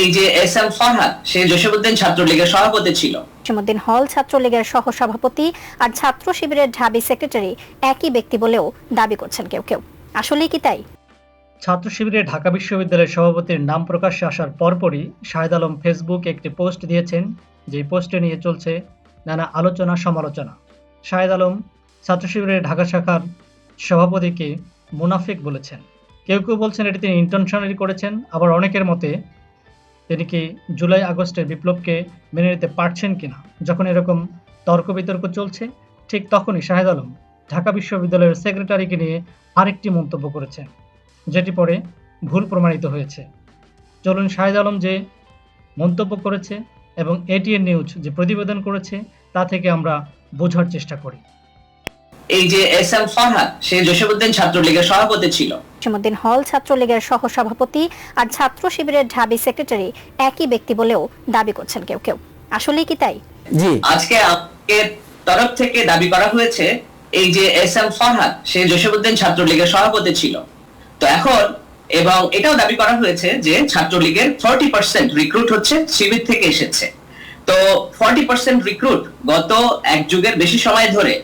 এই যে S M Farhad সে জসীমউদ্দিন ছাত্রলীগের সভাপতি ছিল। জসীমউদ্দিন হল ছাত্রলীগের সহ সভাপতি আর ছাত্র শিবিরের ঢাবি সেক্রেটারি একই ব্যক্তি বলেও দাবি করছেন কেউ কেউ। আসলেই কি তাই? ছাত্র শিবিরে ঢাকা বিশ্ববিদ্যালয়ের সভাপতির নাম প্রকাশ্যে আসার পরপরই শাহেদ আলম ফেসবুকে একটি পোস্ট দিয়েছেন যে পোস্টে নিয়ে চলছে নানা আলোচনা সমালোচনা। শাহেদ আলম ছাত্র শিবিরের ঢাকা শাখার সভাপতিকে মুনাফিক বলেছেন। কেউ কেউ বলছেন এটি তিনি ইন্টেনশনালি করেছেন আবার অনেকের মতে তিনি কি জুলাই আগস্টের বিপ্লবকে মেনে নিতে পারছেন কিনা? যখন এরকম তর্ক বিতর্ক চলছে, ঠিক তখনই শাহেদ আলম ঢাকা বিশ্ববিদ্যালয়ের সেক্রেটারিকে নিয়ে আরেকটি মন্তব্য করেছেন, যেটি পরে ভুল প্রমাণিত হয়েছে। চলুন শাহেদ আলম যে মন্তব্য করেছে এবং এটিএন নিউজ যে প্রতিবেদন করেছে, তা থেকে আমরা বোঝার চেষ্টা করি। এই যে এস এম ফরহাদ, সে জসীমউদ্দিন ছাত্রলীগের সভাপতি ছিল। জসীমউদ্দিন হল ছাত্রলীগের সহ সভাপতি আর ছাত্র শিবিরের ঢাবি সেক্রেটারি একই ব্যক্তি বলেও দাবি করছেন কেউ কেউ। আসলেই কি তাই? জি। আজকে আমাদের তরফ থেকে দাবি করা হয়েছে এই যে এস এম ফরহাদ সে জসীমউদ্দিন ছাত্রলীগের সভাপতি ছিল। তো এখন এবং এটাও দাবি করা হয়েছে যে ছাত্রলীগের ফর্টি পার্সেন্ট রিক্রুট হচ্ছে শিবির থেকে এসেছে। তো ফর্টি পার্সেন্ট রিক্রুট গত এক যুগের বেশি সময় ধরে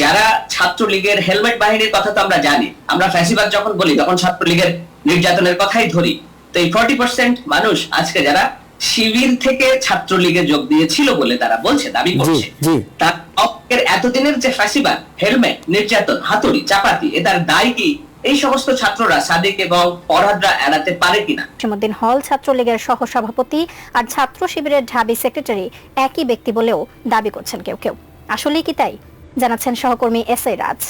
যারা ছাত্রলীগের হেলমেট বাহিনীর কথা তো আমরা জানি আমরা ফ্যাসিবাদ যখন বলি তখন ছাত্রলীগের নির্যাতনের কথাই ধরি। তো এই ফর্টি পার্সেন্ট মানুষ আজকে যারা শিবির থেকে ছাত্রলীগে যোগ দিয়েছিল বলে তারা বলছে দাবি করছে। তার অপের এতদিনের যে ফ্যাসিবাদ হেলমেট নির্যাতন হাতুড়ি চাপাতি এটার দায় কি? এই সমস্ত ছাত্ররা সাদিক এবং ফরহাদরা এড়াতে পারে কিনা? জসীমউদ্দিন হল ছাত্রলীগের সহ সভাপতি আর ছাত্র শিবিরের ঢাবি সেক্রেটারি একই ব্যক্তি বলেও দাবি করছেন কেউ কেউ। আসলেই কি তাই? জানাচ্ছেন সহকর্মী এস আই রাজ।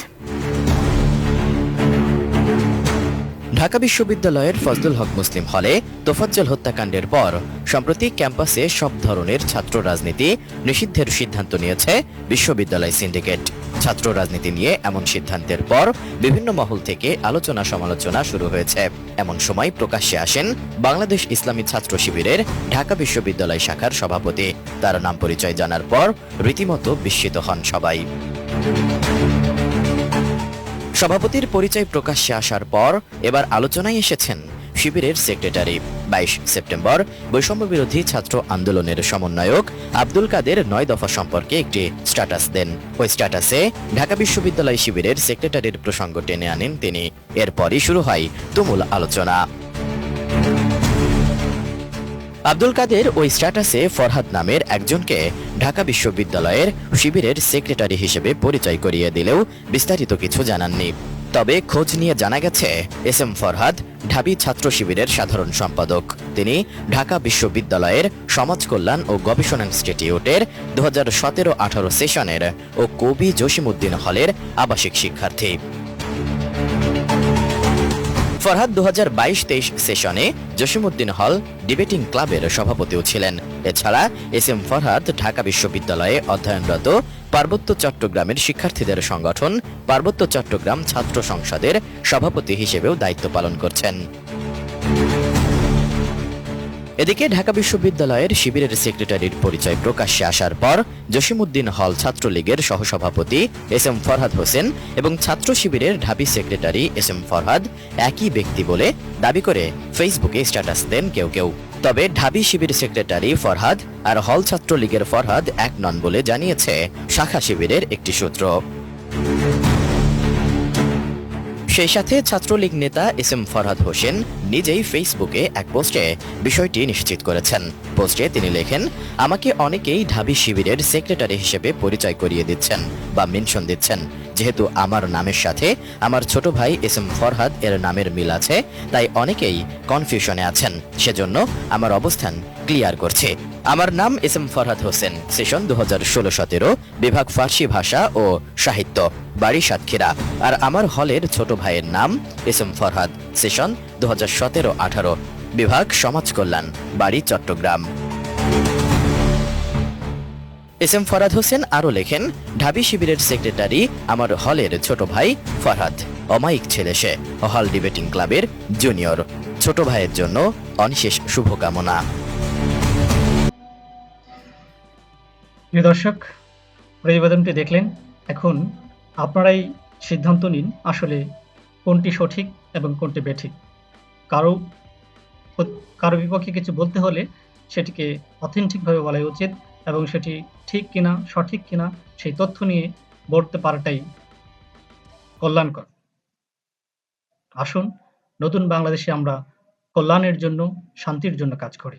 ঢাকা বিশ্ববিদ্যালয়ের ফজলুল হক মুসলিম হলে তোফাজ্জল হত্যাকাণ্ডের পর সম্প্রতি ক্যাম্পাসে সব ধরনের ছাত্র রাজনীতি নিষিদ্ধের সিদ্ধান্ত নিয়েছে বিশ্ববিদ্যালয় সিন্ডিকেট। ছাত্র রাজনীতি নিয়ে এমন সিদ্ধান্তের পর বিভিন্ন মহল থেকে আলোচনা সমালোচনা শুরু হয়েছে। এমন সময় প্রকাশ্যে আসেন বাংলাদেশ ইসলামী ছাত্র শিবিরের ঢাকা বিশ্ববিদ্যালয় শাখার সভাপতি। তার নাম পরিচয় জানার পর রীতিমতো বিস্মিত হন সবাই। সভাপতির পরিচয় প্রকাশ্যে আসার পর এবার আলোচনায় এসেছেন শিবিরের সেক্রেটারি। বাইশ সেপ্টেম্বর বৈষম্য বিরোধী ছাত্র আন্দোলনের সমন্বয়ক আব্দুল কাদের নয় দফা সম্পর্কে একটি স্ট্যাটাস দেন। ওই স্ট্যাটাসে ঢাকা বিশ্ববিদ্যালয় শিবিরের সেক্রেটারির প্রসঙ্গ টেনে আনেন তিনি। এরপরই শুরু হয় তুমুল আলোচনা। আব্দুল কাদের ওই স্ট্যাটাসে ফরহাদ নামের একজনকে ঢাকা বিশ্ববিদ্যালয়ের শিবিরের সেক্রেটারি হিসেবে পরিচয় করিয়ে দিলেও বিস্তারিত কিছু জানাননি। তবে খোঁজ নিয়ে জানা গেছে, এস এম ফরহাদ ঢাবি ছাত্র শিবিরের সাধারণ সম্পাদক। তিনি ঢাকা বিশ্ববিদ্যালয়ের সমাজ কল্যাণ ও গবেষণা ইনস্টিটিউটের দু হাজার সতেরো আঠারো সেশনের ও কবি জসিমউদ্দিন হলের আবাসিক শিক্ষার্থী। ফরহাদ দু হাজার বাইশ তেইশ সেশনে জসিমুদ্দিন হল ডিবেটিং ক্লাবের সভাপতিও ছিলেন। এছাড়া এস এম ফরহাদ ঢাকা বিশ্ববিদ্যালয়ে অধ্যয়নরত পার্বত্য চট্টগ্রামের শিক্ষার্থীদের সংগঠন পার্বত্য চট্টগ্রাম ছাত্র সংসদের সভাপতি হিসেবেও দায়িত্ব পালন করছেন। এদিকে ঢাকা বিশ্ববিদ্যালয়ের শিবিরের সেক্রেটারির পরিচয় প্রকাশ্যে আসার পর জসিমউদ্দিন হল ছাত্রলীগের সহসভাপতি এস এম ফরহাদ হোসেন এবং ছাত্র শিবিরের ঢাবি সেক্রেটারি এস এম ফরহাদ একই ব্যক্তি বলে দাবি করে ফেসবুকে স্ট্যাটাস দেন কেউ কেউ। তবে ঢাবি শিবির সেক্রেটারি ফরহাদ আর হল ছাত্রলীগের ফরহাদ এক নন বলে জানিয়েছে শাখা শিবিরের একটি সূত্র। সেই সাথে ছাত্রলীগ নেতা এস এম ফরহাদ হোসেন নিজেই ফেসবুকে এক পোস্টে বিষয়টি নিশ্চিত করেছেন। পোস্টে তিনি লেখেন, আমাকে অনেকেই ঢাবি শিবিরের সেক্রেটারি হিসেবে পরিচয় করিয়ে দিচ্ছেন বা মেনশন দিচ্ছেন। যেহেতু আমার নামের সাথে আমার ছোট ভাই এস এম ফরহাদ এর নামের মিল আছে, তাই অনেকেই কনফিউশনে আছেন। সেজন্য আমার অবস্থান ক্লিয়ার করছে। আমার নাম S M Farhad Hossain. Session দু হাজার ষোলো সতেরো, বিভাগ ফার্সি ভাষা ও সাহিত্য, বাড়ি সাতক্ষীরা। আর আমার হলের ছোট ভাইয়ের নাম এস এম ফরহাদ। সেশন দু হাজার সতেরো আঠারো, বিভাগ সমাজ কল্যাণ, বাড়ি চট্টগ্রাম। এস এম ফরহাদ হোসেন আরও লেখেন, ঢাবি শিবিরের সেক্রেটারি আমার হলের ছোট ভাই ফরহাদ। অমায়িক ছেলে সে, হল ডিবেটিং ক্লাবের জুনিয়র। ছোট ভাইয়ের জন্য অনিশেষ শুভকামনা। প্রিয় দর্শক, প্রতিবেদনটি দেখলেন। এখন আপনারাই সিদ্ধান্ত নিন আসলে কোনটি সঠিক এবং কোনটি বেঠিক। কারও কারও বিপক্ষে কিছু বলতে হলে সেটিকে অথেন্টিকভাবে বলাই উচিত এবং সেটি ঠিক কিনা, সঠিক কিনা সেই তথ্য নিয়ে বলতে পারাটাই কল্যাণকর। আসুন, নতুন বাংলাদেশে আমরা কল্যাণের জন্য, শান্তির জন্য কাজ করি।